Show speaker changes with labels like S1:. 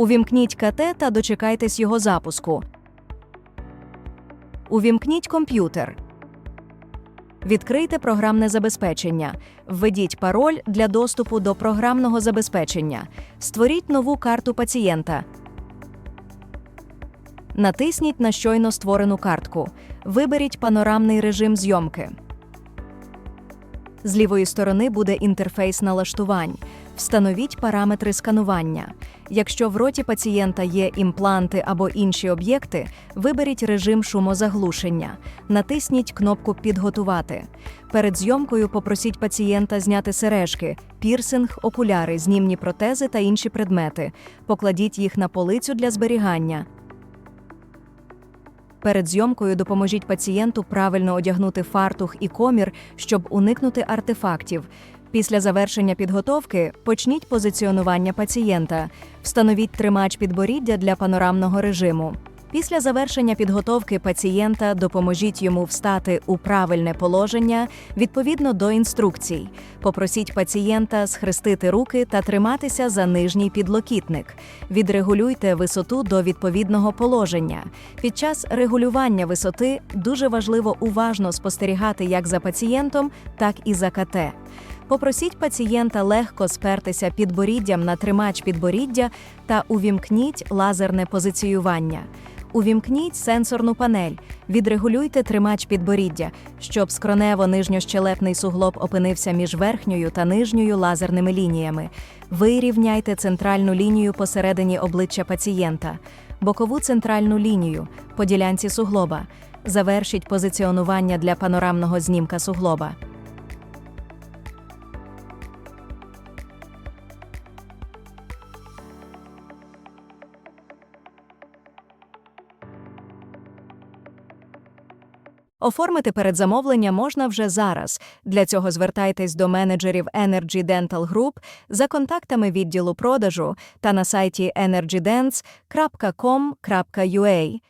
S1: Увімкніть КТ та дочекайтесь його запуску. Увімкніть комп'ютер. Відкрийте програмне забезпечення. Введіть пароль для доступу до програмного забезпечення. Створіть нову карту пацієнта. Натисніть на щойно створену картку. Виберіть панорамний режим зйомки. З лівої сторони буде інтерфейс налаштувань. Встановіть параметри сканування. Якщо в роті пацієнта є імпланти або інші об'єкти, виберіть режим шумозаглушення. Натисніть кнопку Підготувати. Перед зйомкою попросіть пацієнта зняти сережки, пірсинг, окуляри, знімні протези та інші предмети. Покладіть їх на полицю для зберігання. Перед зйомкою допоможіть пацієнту правильно одягнути фартух і комір, щоб уникнути артефактів. Після завершення підготовки почніть позиціонування пацієнта. Встановіть тримач підборіддя для панорамного режиму. Після завершення підготовки пацієнта допоможіть йому встати у правильне положення відповідно до інструкцій. Попросіть пацієнта схрестити руки та триматися за нижній підлокітник. Відрегулюйте висоту до відповідного положення. Під час регулювання висоти дуже важливо уважно спостерігати як за пацієнтом, так і за КТ. Попросіть пацієнта легко спертися підборіддям на тримач підборіддя та увімкніть лазерне позиціювання. Увімкніть сенсорну панель, відрегулюйте тримач підборіддя, щоб скронево-нижньощелепний суглоб опинився між верхньою та нижньою лазерними лініями. Вирівняйте центральну лінію посередині обличчя пацієнта, бокову центральну лінію по ділянці суглоба. Завершіть позиціонування для панорамного знімка суглоба. Оформити передзамовлення можна вже зараз. Для цього звертайтесь до менеджерів Energy Dental Group за контактами відділу продажу та на сайті energydents.com.ua.